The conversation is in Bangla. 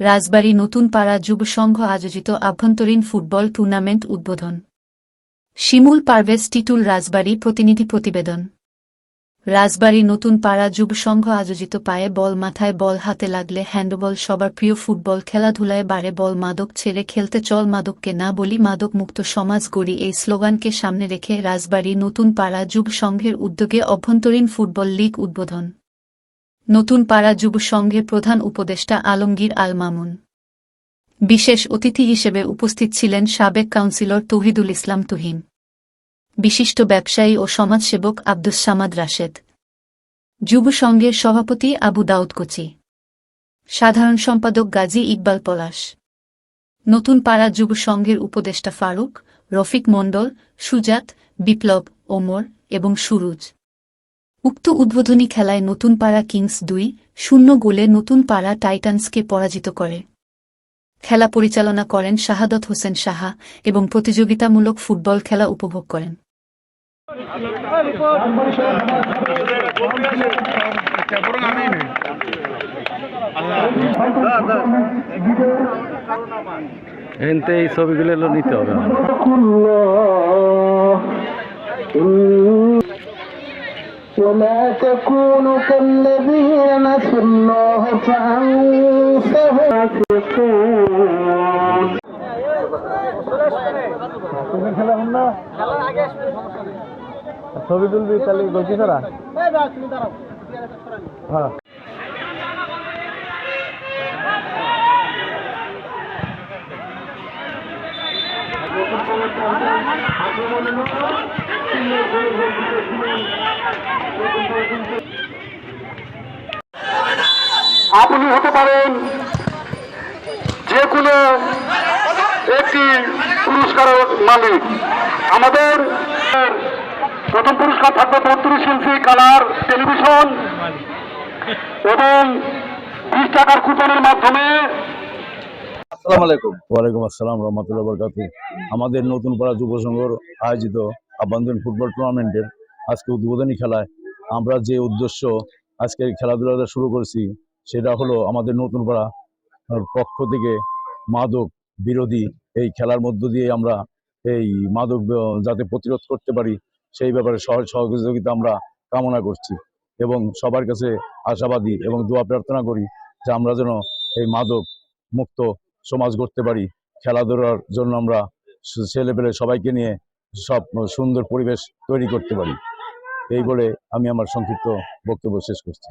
রাজবাড়ী নতুন পাড়া যুব সংঘ আয়োজিত আভ্যন্তরীণ ফুটবল টুর্নামেন্ট উদ্বোধন। শিমুল পারভেজ টিটুল রাজবাড়ী প্রতিনিধি প্রতিবেদন। রাজবাড়ী নতুন পাড়া যুব সংঘ আয়োজিত পায়ে বল মাথায় বল হাতে লাগলে হ্যান্ডবল সবার প্রিয় ফুটবল খেলাধুলায় বারে বল মাদক ছেড়ে খেলতে চল মাদককে না বলি মাদক মুক্ত সমাজ গড়ি এই স্লোগানকে সামনে রেখে রাজবাড়ী নতুন পাড়া যুব সংঘের উদ্যোগে অভ্যন্তরীণ ফুটবল লীগ উদ্বোধন। নতুন পাড়া যুব সংঘের প্রধান উপদেষ্টা আলমগীর আল মামুন। বিশেষ অতিথি হিসেবে উপস্থিত ছিলেন সাবেক কাউন্সিলর তৌহিদুল ইসলাম তুহিন। বিশিষ্ট ব্যবসায়ী ও সমাজসেবক আব্দুস সামাদ রাশেদ। যুব সংঘের সভাপতি আবু দাউদ কোচি। সাধারণ সম্পাদক গাজী ইকবাল পলাশ। নতুন পাড়া যুব সংঘের উপদেষ্টা ফারুক, রফিক মণ্ডল, সুজাত, বিপ্লব, ওমর এবং সুরুজ। উক্ত উদ্বোধনী খেলায় নতুন পাড়া কিংস দুই শূন্য গোলে নতুন পাড়া টাইটান্সকে পরাজিত করে। খেলা পরিচালনা করেন শাহাদত হোসেন সাহা এবং প্রতিযোগিতামূলক ফুটবল খেলা উপভোগ করেন। এনতে এই ছবিগুলো নিতে হবে। ولا تكونوا كالذين نسوا الله فأنسهم يفسقون ছবি তুলবি তাহলে গলতি ছাড়া হ্যাঁ আপনি হতে পারেন যে কোনো একটি পুরস্কারের মালিক। আমাদের প্রথম পুরস্কার থাকবে বত্রিশ ইঞ্চি কালার টেলিভিশন এবং বিশ টাকার কুপনের মাধ্যমে। আসসালামু আলাইকুম। ওয়ালাইকুম আসসালাম রহমতুল্লাহ বরকাত আমাদের নতুন পাড়া যুব সংঘর আয়োজিত আভ্যন্তরীণ ফুটবল টুর্নামেন্টের আজকে উদ্বোধনী খেলায় আমরা যে উদ্দেশ্য আজকে খেলাধুলাটা শুরু করছি, সেটা হলো আমাদের নতুন পাড়া পক্ষ থেকে মাদক বিরোধী এই খেলার মধ্য দিয়ে আমরা এই মাদক যাতে প্রতিরোধ করতে পারি, সেই ব্যাপারে সহ সহযোগিতা আমরা কামনা করছি এবং সবার কাছে আশাবাদী এবং দোয়া প্রার্থনা করি যে আমরা যেন এই মাদক মুক্ত সমাজ গড়তে পারি। খেলাধুলার জন্য আমরা ছেলে পেলে সবাইকে নিয়ে সব সুন্দর পরিবেশ তৈরি করতে পারি। এই বলে আমি আমার সংক্ষিপ্ত বক্তব্য শেষ করছি।